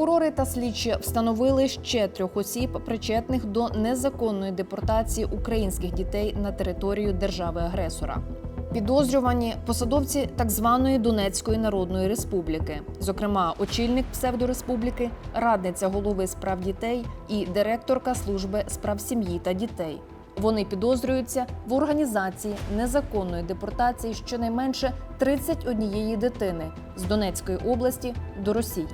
Прокурори та слідчі встановили ще трьох осіб, причетних до незаконної депортації українських дітей на територію держави-агресора. Підозрювані посадовці так званої Донецької Народної Республіки, зокрема, очільник псевдореспубліки, радниця голови справ дітей і директорка служби справ сім'ї та дітей. Вони підозрюються в організації незаконної депортації щонайменше 31 дитини з Донецької області до Росії.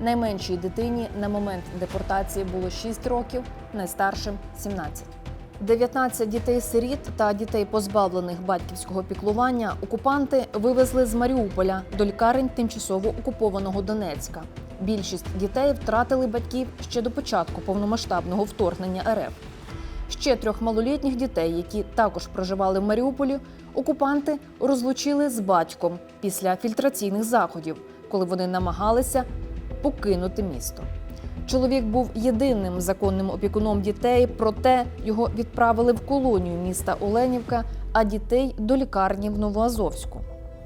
Найменшій дитині на момент депортації було 6 років, найстаршим 17. 19 дітей-сиріт та дітей, позбавлених батьківського піклування, окупанти вивезли з Маріуполя до лікарень тимчасово окупованого Донецька. Більшість дітей втратили батьків ще до початку повномасштабного вторгнення РФ. Ще трьох малолітніх дітей, які також проживали в Маріуполі, окупанти розлучили з батьком після фільтраційних заходів, коли вони намагалися покинути місто. Чоловік був єдиним законним опікуном дітей, проте його відправили в колонію міста Оленівка, а дітей до лікарні в Новоазовську.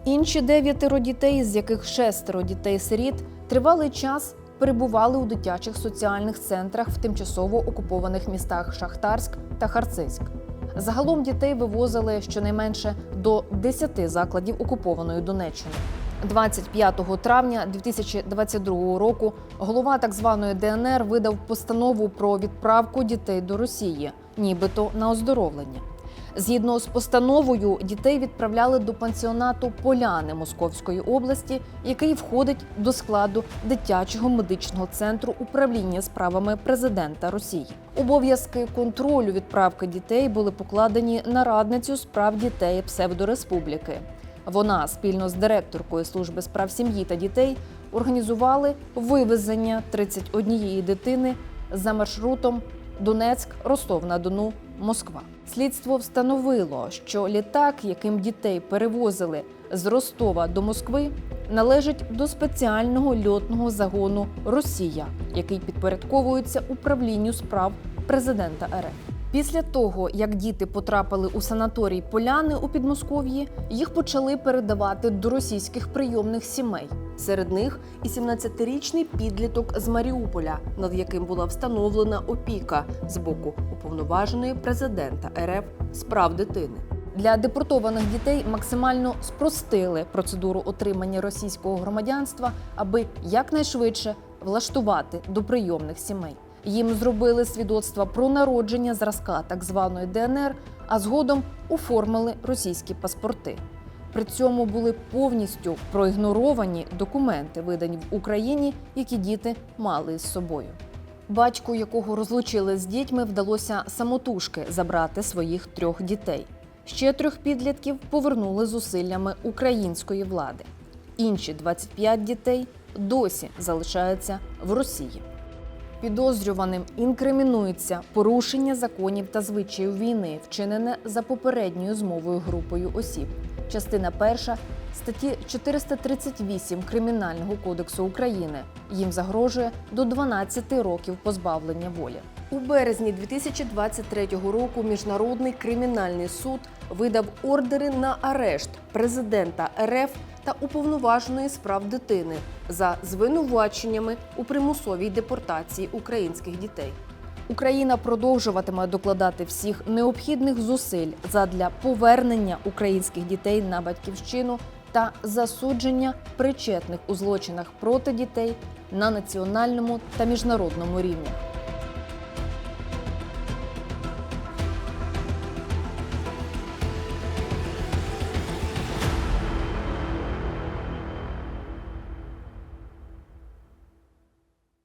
Інші дев'ятеро дітей, з яких шестеро дітей-сиріт, тривалий час перебували у дитячих соціальних центрах в тимчасово окупованих містах Шахтарськ та Харцизьк. Загалом дітей вивозили щонайменше до 10 закладів окупованої Донеччини. 25 травня 2022 року голова так званої ДНР видав постанову про відправку дітей до Росії, нібито на оздоровлення. Згідно з постановою, дітей відправляли до пансіонату Поляни Московської області, який входить до складу дитячого медичного центру управління справами президента Росії. Обов'язки контролю відправки дітей були покладені на радницю справ дітей псевдореспубліки. Вона спільно з директоркою служби справ сім'ї та дітей організували вивезення 31 дитини за маршрутом Донецьк, Ростов на Дону, Москва. Слідство встановило, що літак, яким дітей перевозили з Ростова до Москви, належить до спеціального льотного загону Росія, який підпорядковується управлінню справ президента РФ. Після того, як діти потрапили у санаторій Поляни у Підмосков'ї, їх почали передавати до російських прийомних сімей. Серед них і 17-річний підліток з Маріуполя, над яким була встановлена опіка з боку уповноваженої президента РФ з прав дитини. Для депортованих дітей максимально спростили процедуру отримання російського громадянства, аби якнайшвидше влаштувати до прийомних сімей. Їм зробили свідоцтва про народження зразка так званої ДНР, а згодом оформили російські паспорти. При цьому були повністю проігноровані документи, видані в Україні, які діти мали з собою. Батьку, якого розлучили з дітьми, вдалося самотужки забрати своїх трьох дітей. Ще трьох підлітків повернули зусиллями української влади. Інші 25 дітей досі залишаються в Росії. Підозрюваним інкримінується порушення законів та звичаїв війни, вчинене за попередньою змовою групою осіб. Частина перша статті 438 Кримінального кодексу України. Їм загрожує до 12 років позбавлення волі. У березні 2023 року Міжнародний кримінальний суд видав ордери на арешт президента РФ та уповноваженої справ дитини за звинуваченнями у примусовій депортації українських дітей. Україна продовжуватиме докладати всіх необхідних зусиль задля повернення українських дітей на батьківщину та засудження причетних у злочинах проти дітей на національному та міжнародному рівні.